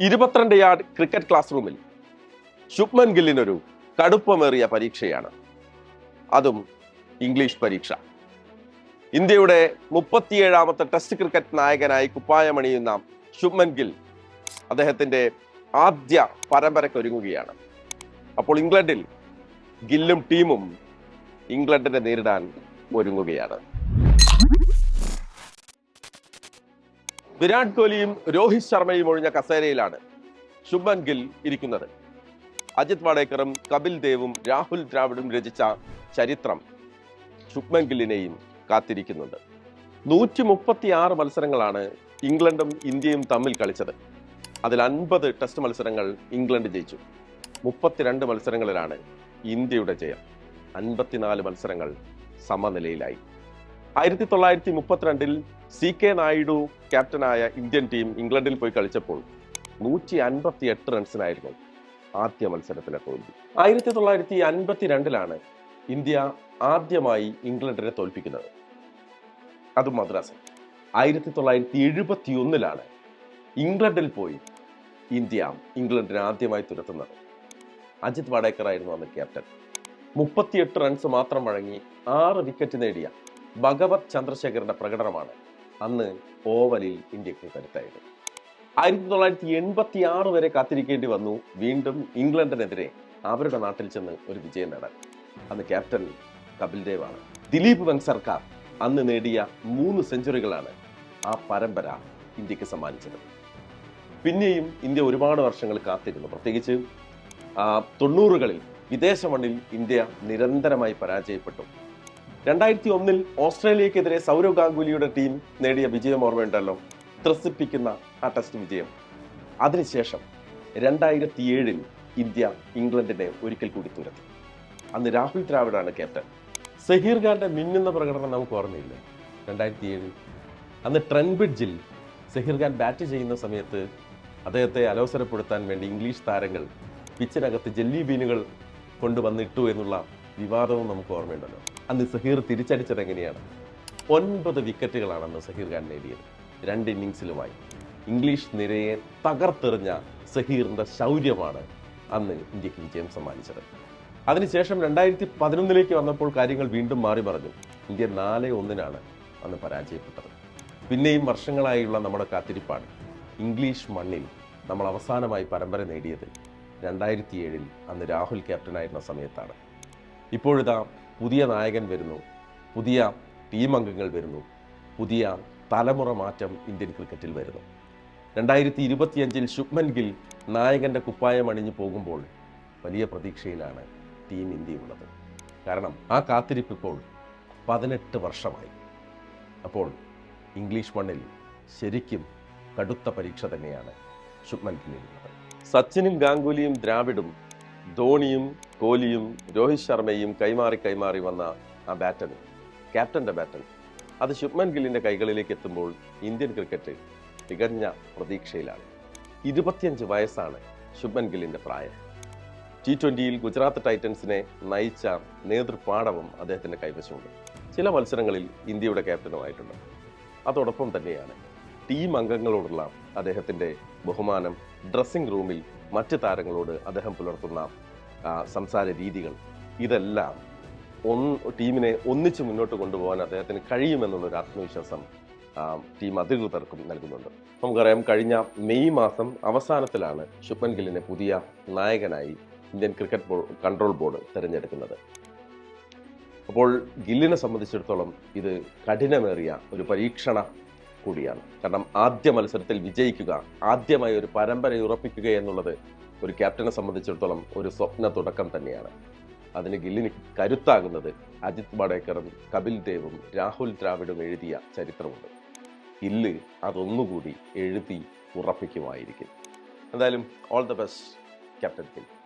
ഇരുപത്തിരണ്ട് yard cricket class റൂമിൽ ശുഭ്മൻ ഗില്ലിനൊരു കടുപ്പമേറിയ പരീക്ഷയാണ്. അതും ഇംഗ്ലീഷ് പരീക്ഷ. ഇന്ത്യയുടെ മുപ്പത്തിയേഴാമത്തെ ടെസ്റ്റ് ക്രിക്കറ്റ് നായകനായി കുപ്പായമണിയുന്ന ശുഭ്മൻ ഗിൽ അദ്ദേഹത്തിന്റെ ആദ്യ പരമ്പരക്കൊരുങ്ങുകയാണ് അപ്പോൾ ഇംഗ്ലണ്ടിൽ ഗില്ലും ടീമും ഇംഗ്ലണ്ടിനെ നേരിടാൻ ഒരുങ്ങുകയാണ്. വിരാട് കോഹ്ലിയും രോഹിത് ശർമ്മയും ഒഴിഞ്ഞ കസേരയിലാണ് ശുഭൻ ഗിൽ ഇരിക്കുന്നത്. അജിത് വാഡേക്കറും കപിൽ ദേവും രാഹുൽ ദ്രാവിഡും രചിച്ച ചരിത്രം ശുഭൻ ഗില്ലിനെയും കാത്തിരിക്കുന്നുണ്ട്. നൂറ്റി മുപ്പത്തി ആറ് മത്സരങ്ങളാണ് ഇംഗ്ലണ്ടും ഇന്ത്യയും തമ്മിൽ കളിച്ചത്. അതിൽ അൻപത് ടെസ്റ്റ് മത്സരങ്ങൾ ഇംഗ്ലണ്ട് ജയിച്ചു. മുപ്പത്തിരണ്ട് മത്സരങ്ങളിലാണ് ഇന്ത്യയുടെ ജയം. അൻപത്തിനാല് മത്സരങ്ങൾ സമനിലയിലായി. ആയിരത്തി തൊള്ളായിരത്തി മുപ്പത്തിരണ്ടിൽ സി കെ നായിഡു ക്യാപ്റ്റനായ ഇന്ത്യൻ ടീം ഇംഗ്ലണ്ടിൽ പോയി കളിച്ചപ്പോൾ നൂറ്റി അൻപത്തി എട്ട് റൺസിനായിരുന്നു ആദ്യ മത്സരത്തിലെ തോൽവി. ആയിരത്തി തൊള്ളായിരത്തി അൻപത്തി രണ്ടിലാണ് ഇന്ത്യ ആദ്യമായി ഇംഗ്ലണ്ടിനെ തോൽപ്പിക്കുന്നത്. അതും മദ്രാസിൽ. ആയിരത്തി തൊള്ളായിരത്തി എഴുപത്തി ഒന്നിലാണ് ഇംഗ്ലണ്ടിൽ പോയി ഇന്ത്യ ഇംഗ്ലണ്ടിനെ ആദ്യമായി തുരത്തുന്നത്. അജിത് വാടേക്കർ ആയിരുന്നു അന്ന് ക്യാപ്റ്റൻ. മുപ്പത്തിയെട്ട് റൺസ് മാത്രം വഴങ്ങി ആറ് വിക്കറ്റ് നേടിയ ഭഗവത് ചന്ദ്രശേഖരന്റെ പ്രകടനമാണ് അന്ന് ഓവലിൽ ഇന്ത്യയ്ക്ക് കരുത്തായത്. ആയിരത്തി തൊള്ളായിരത്തി എൺപത്തി ആറ് വരെ കാത്തിരിക്കേണ്ടി വന്നു. വീണ്ടും ഇംഗ്ലണ്ടിനെതിരെ അവരുടെ നാട്ടിൽ ചെന്ന് ഒരു വിജയം നേടാൻ. അന്ന് ക്യാപ്റ്റൻ കപിൽ ദേവാണ് ദിലീപ് വെൻസർക്കാർ അന്ന് നേടിയ മൂന്ന് സെഞ്ചുറികളാണ് ആ പരമ്പര ഇന്ത്യയ്ക്ക് സമ്മാനിച്ചത്. പിന്നെയും ഇന്ത്യ ഒരുപാട് വർഷങ്ങൾ കാത്തിരുന്നു. പ്രത്യേകിച്ച് തൊണ്ണൂറുകളിൽ വിദേശ മണ്ണിൽ ഇന്ത്യ നിരന്തരമായി പരാജയപ്പെട്ടു. രണ്ടായിരത്തി ഒന്നിൽ ഓസ്ട്രേലിയക്കെതിരെ സൗരവ് ഗാംഗുലിയുടെ ടീം നേടിയ വിജയം ഓർമ്മയുണ്ടല്ലോ. ത്രസിപ്പിക്കുന്ന ആ ടെസ്റ്റ് വിജയം. അതിനുശേഷം രണ്ടായിരത്തി ഏഴിൽ ഇന്ത്യ ഇംഗ്ലണ്ടിനെ ഒരിക്കൽ കൂടി തുരത്തി അന്ന് രാഹുൽ ദ്രാവിഡാണ് ക്യാപ്റ്റൻ. സഹീർ ഖാന്റെ മിന്നുന്ന പ്രകടനം നമുക്ക് ഓർമ്മയില്ല. രണ്ടായിരത്തി ഏഴിൽ അന്ന് ട്രെൻബ്രിഡ്ജിൽ സഹീർ ഖാൻ ബാറ്റ് ചെയ്യുന്ന സമയത്ത് അദ്ദേഹത്തെ അലോസരപ്പെടുത്താൻ വേണ്ടി ഇംഗ്ലീഷ് താരങ്ങൾ പിച്ചിനകത്ത് ജെല്ലി ബീനുകൾ കൊണ്ടുവന്നിട്ടു എന്നുള്ള വിവാദവും നമുക്ക് ഓർമ്മയുണ്ടല്ലോ. അന്ന് സഹീർ തിരിച്ചടിച്ചത് എങ്ങനെയാണ്? ഒൻപത് വിക്കറ്റുകളാണ് അന്ന് സഹീർ ഖാൻ നേടിയത്. രണ്ട് ഇന്നിങ്സിലുമായി ഇംഗ്ലീഷ് നിരയെ തകർത്തെറിഞ്ഞ സഹീറിന്റെ ശൗര്യമാണ് അന്ന് ഇന്ത്യയ്ക്ക് വിജയം സമ്മാനിച്ചത്. അതിനുശേഷം രണ്ടായിരത്തി പതിനൊന്നിലേക്ക് വന്നപ്പോൾ കാര്യങ്ങൾ വീണ്ടും മാറി മറിഞ്ഞു. ഇന്ത്യ നാല് ഒന്നിനാണ് അന്ന് പരാജയപ്പെട്ടത്. പിന്നെയും വർഷങ്ങളായുള്ള നമ്മുടെ കാത്തിരിപ്പാണ്. ഇംഗ്ലീഷ് മണ്ണിൽ നമ്മൾ അവസാനമായി പരമ്പര നേടിയത് രണ്ടായിരത്തി ഏഴിൽ അന്ന് രാഹുൽ ക്യാപ്റ്റനായിരുന്ന സമയത്താണ്. ഇപ്പോഴിതാ പുതിയ നായകൻ വരുന്നു. പുതിയ ടീം അംഗങ്ങൾ വരുന്നു. പുതിയ തലമുറ മാറ്റം ഇന്ത്യൻ ക്രിക്കറ്റിൽ വരുന്നു. രണ്ടായിരത്തി ഇരുപത്തിയഞ്ചിൽ ശുഭ്മൻ ഗിൽ നായകന്റെ കുപ്പായം അണിഞ്ഞു പോകുമ്പോൾ വലിയ പ്രതീക്ഷയിലാണ് ടീം ഇന്ത്യയുള്ളത്. കാരണം ആ കാത്തിരിപ്പ് ഇപ്പോൾ പതിനെട്ട് വർഷമായി. അപ്പോൾ ഇംഗ്ലീഷ് മണ്ണിൽ ശരിക്കും കടുത്ത പരീക്ഷ തന്നെയാണ് ശുഭ്മൻ ഗില്ലിനുള്ളത്. സച്ചിനും ഗാംഗുലിയും ദ്രാവിഡും ധോണിയും കോഹ്ലിയും രോഹിത് ശർമ്മയും കൈമാറി കൈമാറി വന്ന ആ ബാറ്റൺ ക്യാപ്റ്റന്റെ ബാറ്റൺ അത് ശുഭ്മൻ ഗില്ലിന്റെ കൈകളിലേക്ക് എത്തുമ്പോൾ ഇന്ത്യൻ ക്രിക്കറ്റ് തികഞ്ഞ പ്രതീക്ഷയിലാണ്. ഇരുപത്തിയഞ്ച് വയസ്സാണ് ശുഭ്മൻ ഗില്ലിന്റെ പ്രായം. ടി ട്വന്റിയിൽ ഗുജറാത്ത് ടൈറ്റൻസിനെ നയിച്ച നേതൃപാടവം അദ്ദേഹത്തിന്റെ കൈവശമുണ്ട്. ചില മത്സരങ്ങളിൽ ഇന്ത്യയുടെ ക്യാപ്റ്റനുമായിട്ടുണ്ട് അതോടൊപ്പം തന്നെയാണ് ടീം അംഗങ്ങളോടുള്ള അദ്ദേഹത്തിന്റെ ബഹുമാനം. ഡ്രസ്സിംഗ് റൂമിൽ മറ്റ് താരങ്ങളോട് അദ്ദേഹം പുലർത്തുന്ന സംസാര രീതികൾ. ഇതെല്ലാം ഒന്ന് ടീമിനെ ഒന്നിച്ച് മുന്നോട്ട് കൊണ്ടുപോകാൻ അദ്ദേഹത്തിന് കഴിയുമെന്നുള്ളൊരു ആത്മവിശ്വാസം ടീം അധികൃതർക്കും നൽകുന്നുണ്ട്. നമുക്കറിയാം കഴിഞ്ഞ മെയ് മാസം അവസാനത്തിലാണ് ശുഭൻ ഗില്ലിനെ പുതിയ നായകനായി Indian cricket board control board തിരഞ്ഞെടുക്കുന്നത്. അപ്പോൾ ഗില്ലിനെ സംബന്ധിച്ചിടത്തോളം ഇത് കഠിനമേറിയ ഒരു പരീക്ഷണ കൂടിയാണ്. കാരണം ആദ്യ മത്സരത്തിൽ വിജയിക്കുക ആദ്യമായി ഒരു പരമ്പര ഉറപ്പിക്കുക എന്നുള്ളത് ഒരു ക്യാപ്റ്റനെ സംബന്ധിച്ചിടത്തോളം ഒരു സ്വപ്ന തുടക്കം തന്നെയാണ്. അതിന് ഗില്ലിന് കരുത്താകുന്നത് അജിത് വാഡേക്കറും കപിൽ ദേവും രാഹുൽ ദ്രാവിഡും എഴുതിയ ചരിത്രമുണ്ട്. ഗില്ല് അതൊന്നുകൂടി എഴുതി ഉറപ്പിക്കുമായിരിക്കും. എന്തായാലും all the best captain Gill